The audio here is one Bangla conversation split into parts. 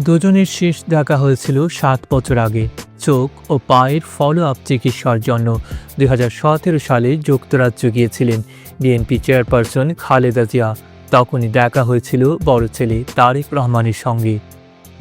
দুজনের শেষ দেখা হয়েছিল সাত বছর আগে। চোখ ও পায়ের ফলো আপ চিকিৎসার জন্য দুই হাজার সতেরো সালে যুক্তরাজ্য গিয়েছিলেন। বিএনপি চেয়ারপারসন খালেদা জিয়া। তখনই দেখা হয়েছিল বড় ছেলে তারেক রহমানের সঙ্গে।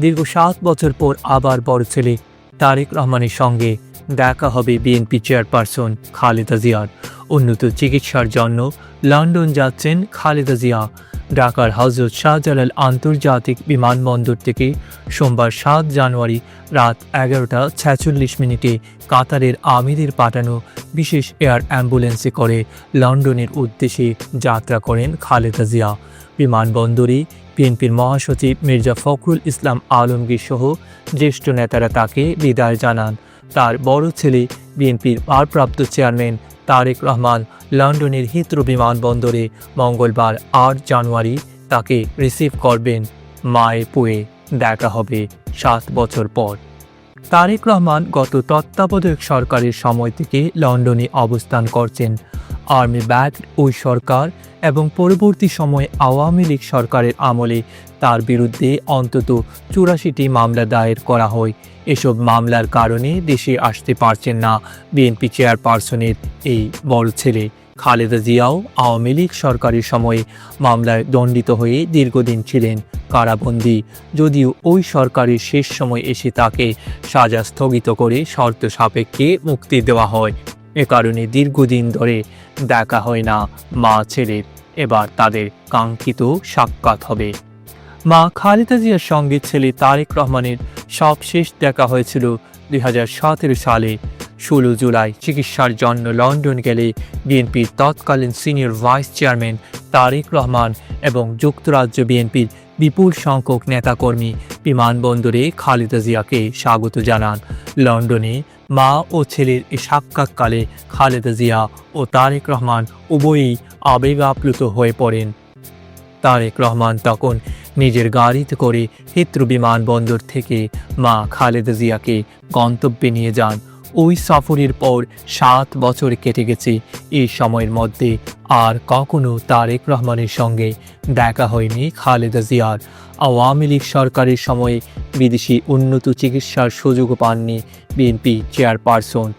দীর্ঘ সাত বছর পর আবার বড় ছেলে তারেক রহমানের সঙ্গে দেখা হবে বিএনপি চেয়ারপারসন খালেদা জিয়ার। উন্নত চিকিৎসার জন্য লন্ডন যাচ্ছেন খালেদা জিয়া। ঢাকার হজরত শাহজালাল আন্তর্জাতিক বিমানবন্দর থেকে সোমবার সাত জানুয়ারি রাত এগারোটা ছেচল্লিশ মিনিটে কাতারের আমিরের পাঠানো বিশেষ এয়ার অ্যাম্বুলেন্সে করে লন্ডনের উদ্দেশ্যে যাত্রা করেন খালেদা জিয়া। বিমানবন্দরে বিএনপির মহাসচিব মির্জা ফখরুল ইসলাম আলমগীর সহ জ্যেষ্ঠ নেতারা তাকে বিদায় জানান। তার বড় ছেলে বিএনপির ভারপ্রাপ্ত চেয়ারম্যান তারেক রহমান লন্ডনের হিথ্রো বিমানবন্দরে মঙ্গলবার আট জানুয়ারি তাকে রিসিভ করবেন মায়ে পুয়ে দেখা হবে সাত বছর পর। তারেক রহমান গত তত্ত্বাবধায়ক সরকারের সময় থেকে লন্ডনে অবস্থান করছেন। আর্মি ব্যাক ওই সরকার এবং পরবর্তী সময়ে আওয়ামী লীগ সরকারের আমলে তার বিরুদ্ধে অন্তত চুরাশিটি মামলা দায়ের করা হয়। এসব মামলার কারণে দেশে আসতে পারছেন না বিএনপি চেয়ারপারসনের এই বড় ছেলে। খালেদা জিয়াও আওয়ামী লীগ সরকারের সময়ে মামলায় দণ্ডিত হয়ে দীর্ঘদিন ছিলেন কারাবন্দী। যদিও ওই সরকারের শেষ সময় এসে তাকে সাজা স্থগিত করে শর্ত সাপেক্ষে মুক্তি দেওয়া হয়। এ কারণে দীর্ঘদিন ধরে দেখা হয় না মা ছেলের। এবার তাদের কাঙ্ক্ষিত সাক্ষাৎ হবে। মা খালেদা জিয়ার সঙ্গে ছেলে তারেক রহমানের সবশেষ দেখা হয়েছিল দুই হাজার সতেরো সালে। ষোলো জুলাই চিকিৎসার জন্য লন্ডন গেলে বিএনপির তৎকালীন senior vice chairman Tarique Rahman এবং যুক্তরাজ্য বিএনপির বিপুল সংখ্যক নেতাকর্মী বিমানবন্দরে খালেদা জিয়াকে স্বাগত জানান। লন্ডনে মা ও ছেলের এই সাক্ষাৎকালে খালেদা জিয়া ও তারেক রহমান উভয়ই আবেগ আপ্লুত হয়ে পড়েন। তারেক রহমান তখন নিজের গাড়িতে করে হিত্রু বিমানবন্দর থেকে মা খালেদা জিয়াকে গন্তব্যে নিয়ে যান। ওই সফরের পর সাত বছর কেটে গেছে। এই সময়ের মধ্যে আর কখনো তারেক রহমানের সঙ্গে দেখা হয়নি খালেদা জিয়ার। আওয়ামী লীগ সরকারের সময়ে বিদেশি উন্নত চিকিৎসার সুযোগ পাননি বিএনপি চেয়ারপারসন।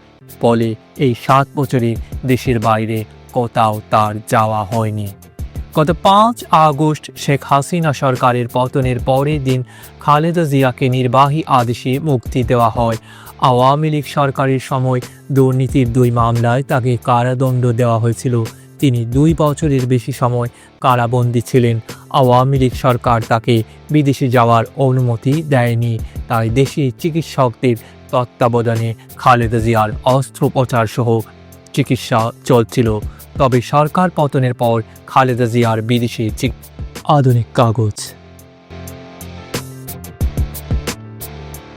ফলে এই সাত বছরে দেশের বাইরে কোথাও তার যাওয়া হয়নি। গত পাঁচ আগস্ট শেখ হাসিনা সরকারের পতনের পরের দিন খালেদা জিয়াকে নির্বাহী আদেশে মুক্তি দেওয়া হয়। আওয়ামী লীগ সরকারের সময় দুর্নীতির দুই মামলায় তাকে কারাদণ্ড দেওয়া হয়েছিল। তিনি দুই বছরের বেশি সময় কারাবন্দী ছিলেন। আওয়ামী লীগ সরকার তাকে বিদেশে যাওয়ার অনুমতি দেয়নি। তাই দেশি চিকিৎসকদের তত্ত্বাবধানে খালেদা জিয়ার অস্ত্রোপচার সহ চিকিৎসা চলছিল তবে সরকার পতনের পর খালেদা জিয়ার বিদেশি আধুনিক কাগজ।